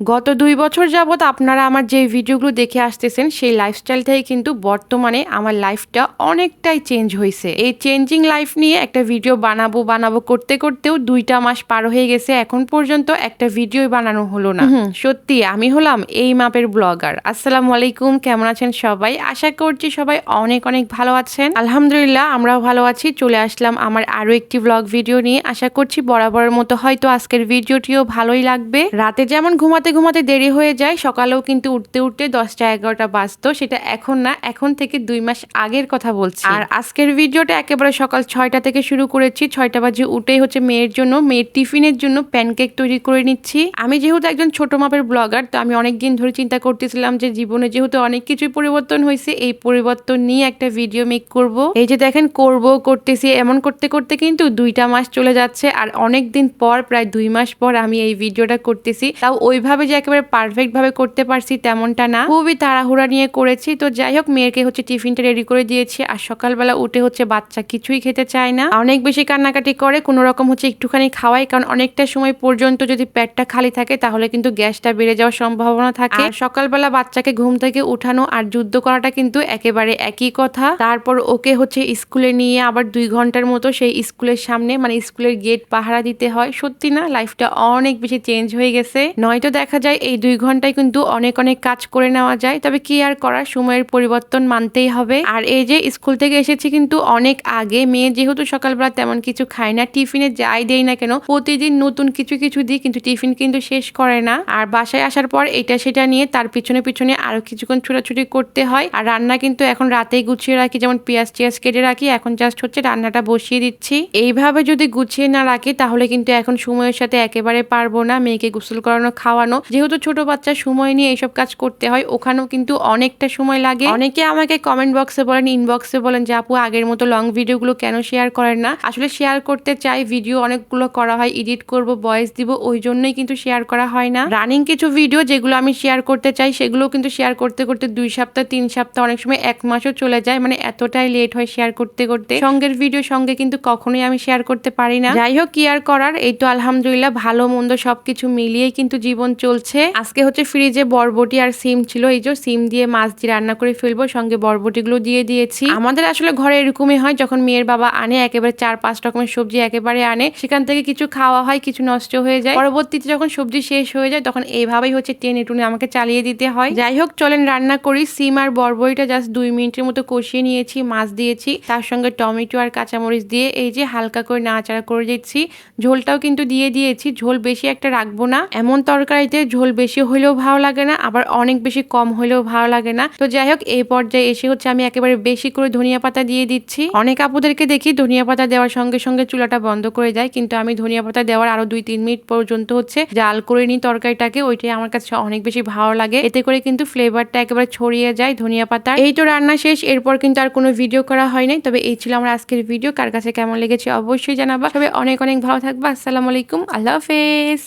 গত দুই বছর যাবৎ আপনারা আমার যে ভিডিওগুলো দেখে আসতেছেন সেই লাইফস্টাইল থেকে কিন্তু বর্তমানে আমার লাইফটা অনেকটাই চেঞ্জ হয়েছে এই চেঞ্জিং লাইফ নিয়ে একটা ভিডিও বানাবো বানাবো করতে করতেও দুইটা মাস পার হয়ে গেছে। এখন পর্যন্ত একটা ভিডিও বানানো হলো না। সত্যি আমি হলাম এই মাপের ব্লগার আসসালামু আলাইকুম কেমন আছেন সবাই? আশা করছি সবাই অনেক অনেক ভালো আছেন। আলহামদুলিল্লাহ আমরাও ভালো আছি। চলে আসলাম আমার আরও একটি ব্লগ ভিডিও নিয়ে। আশা করছি বরাবরের মতো হয়তো আজকের ভিডিওটিও ভালোই লাগবে। রাতে যেমন ঘুমাতে ঘুমাতে ঘুমাতে দেরি হয়ে যায়, সকালেও কিন্তু উঠতে উঠতে দশটা এগারোটা বাজতো, সেটা এখন না, এখন থেকে দুই মাস আগের কথা বলছি। আর আজকের ভিডিওটা একেবারে সকাল ছয়টা থেকে শুরু করেছি, ছয়টা বাজে উঠেই হচ্ছে মেয়ের জন্য, মেয়ের টিফিনের জন্য প্যানকেক তৈরি করে নিচ্ছি। আমি যেহেতু একজন ছোট মাপের ব্লগার, তো আমি অনেক দিন ধরে চিন্তা করতেছিলাম যে জীবনে যেহেতু অনেক কিছুই পরিবর্তন হয়েছে, এই পরিবর্তন নিয়ে একটা ভিডিও মেক করব। এই যে দেখেন, করব, করতেছি, এমন করতে করতে কিন্তু দুইটা মাস চলে যাচ্ছে, আর অনেক দিন পর, প্রায় দুই মাস পর আমি এই ভিডিওটা করতেছি। তাও ওইভাবে যে একেবারে পারফেক্ট ভাবে করতে পারছি তেমনটা না। খুবই তাড়াহুড়া নিয়ে করেছি। তো যাই হোক, মেয়েকে হচ্ছে টিফিনটা রেডি করে দিয়েছি। আর সকালবেলা উঠে হচ্ছে বাচ্চা কিছুই খেতে চায় না। অনেক বেশি কান্নাকাটি করে, কোনো রকম হচ্ছে একটুখানি খাওয়াই। কারণ অনেকটা সময় পর্যন্ত যদি পেটটা খালি থাকে, তাহলে কিন্তু গ্যাসটা বেড়ে যাওয়ার সম্ভাবনা থাকে। সকালবেলা বাচ্চাকে ঘুম থেকে উঠানো আর যুদ্ধ করাটা কিন্তু একেবারে একই কথা। তারপর ওকে হচ্ছে স্কুলে নিয়ে আবার দুই ঘণ্টার মতো সেই স্কুলের সামনে মানে স্কুলের গেট পাহারা দিতে হয়। সত্যি না লাইফটা অনেক বেশি চেঞ্জ হয়ে গেছে। নয়তো দেখা যায় এই দুই ঘন্টায় কিন্তু অনেক অনেক কাজ করে নেওয়া যায়। তবে কি আর করার? সময়ের পরিবর্তন মানতেই হবে। আর এই যে স্কুল থেকে এসেছি কিন্তু অনেক আগে। মেয়ে যেহেতু সকালবেলা তেমন কিছু খায় না, টিফিনে যাই দেই না কেন, প্রতিদিন নতুন কিছু কিছু দিই কিন্তু টিফিন কিন্তু শেষ করে না। আর বাসায় আসার পর এটা, সেটা নিয়ে তার পিছনে পিছনে আরও কিছুক্ষণ ছোটাছুটি করতে হয়। আর রান্না কিন্তু এখন রাতেই গুছিয়ে রাখি, যেমন পেঁয়াজ টিয়াজ কেটে রাখি। এখন জাস্ট হচ্ছে রান্নাটা বসিয়ে দিচ্ছি। এইভাবে যদি গুছিয়ে না রাখি, তাহলে কিন্তু এখন সময়ের সাথে একেবারে পারব না। মেয়েকে গোসল করানো, খাওয়ানো যেহেতু ছোট বাচ্চা, সময় নিয়ে এইসব কাজ করতে হয়, ওখানেও কিন্তু অনেকটা সময় লাগে। অনেকে আমাকে কমেন্ট বক্সে বলেন ইনবক্সে বলেন যে, আপু, আগের মতো লং ভিডিওগুলো কেন শেয়ার করেন না? আসলে শেয়ার করতে চাই ভিডিও অনেকগুলো করা হয় এডিট করব ভয়েস দিব, ওই জন্যই কিন্তু শেয়ার করা হয় না। রানিং কিছু ভিডিও যেগুলো আমি শেয়ার করতে চাই সেগুলো কিন্তু শেয়ার করতে করতে দুই সপ্তাহ, তিন সপ্তাহ, অনেক সময় এক মাসও চলে যায় মানে এতটাই লেট হয় শেয়ার করতে করতে। সঙ্গের ভিডিও সঙ্গে কিন্তু কখনোই আমি শেয়ার করতে পারি না। যাই হোক, কি আর করার? এই তো আলহামদুলিল্লাহ, ভালো, মন্দ সবকিছু মিলিয়ে কিন্তু জীবন চলছে। আজকে হচ্ছে ফ্রিজে বরবটি আর সিম ছিল। এই যে সিম দিয়ে মাছ দিয়ে রান্না করে ফেলব, সঙ্গে বরবটিগুলো দিয়ে দিয়েছি। আমাদের আসলে ঘরে এরকমই হয়, যখন মেয়ের বাবা আনে, একেবারে চার পাঁচ রকমের সবজি একেবারে আনে, সেখান থেকে কিছু খাওয়া হয়, কিছু নষ্ট হয়ে যায়। পরবর্তীতে যখন সবজি শেষ হয়ে যায়, তখন এইভাবেই হচ্ছে টেনে টুনে আমাকে চালিয়ে দিতে হয়। যাই হোক, চলেন রান্না করি। সিম আর বরবটিটা জাস্ট দুই মিনিটের মতো কষিয়ে নিয়েছি, মাছ দিয়েছি। তার সঙ্গে টমেটো আর কাঁচামরিচ দিয়ে এই যে হালকা করে নাড়াচাড়া করে দিচ্ছি। ঝোলটাও কিন্তু দিয়ে দিয়েছি। ঝোল বেশি একটা রাখব না। এমন তরকারিতে ঝোল বেশি হলেও ভালো লাগে না, আবার অনেক বেশি কম হলেও ভালো লাগে না। তো যাই হোক, এই পর্যায়ে এসে হচ্ছে আমি একেবারে বেশি করে ধনিয়া পাতা দিয়ে দিচ্ছি। অনেক আপুদেরকে দেখি ধনিয়া পাতা দেওয়ার সঙ্গে সঙ্গে চুলাটা বন্ধ করে দেয়, কিন্তু আমি ধনিয়া পাতা দেওয়ার আরও দুই তিন মিনিট পর্যন্ত হচ্ছে জাল করে নিই তরকারিটাকে, ওইটাই আমার কাছে অনেক বেশি ভালো লাগে। এতে করে কিন্তু ফ্লেভারটা একেবারে ছড়িয়ে যায় ধনিয়া পাতা এই তো রান্না শেষ, এরপর কিন্তু আর কোনো ভিডিও করা হয় নাই, তবে এই ছিল আমার আজকের ভিডিও। কার কাছে কেমন লেগেছে অবশ্যই জানাবা। তবে অনেক অনেক ভালো থাকবা। আসসালামু আলাইকুম। আল্লাহ হাফেজ।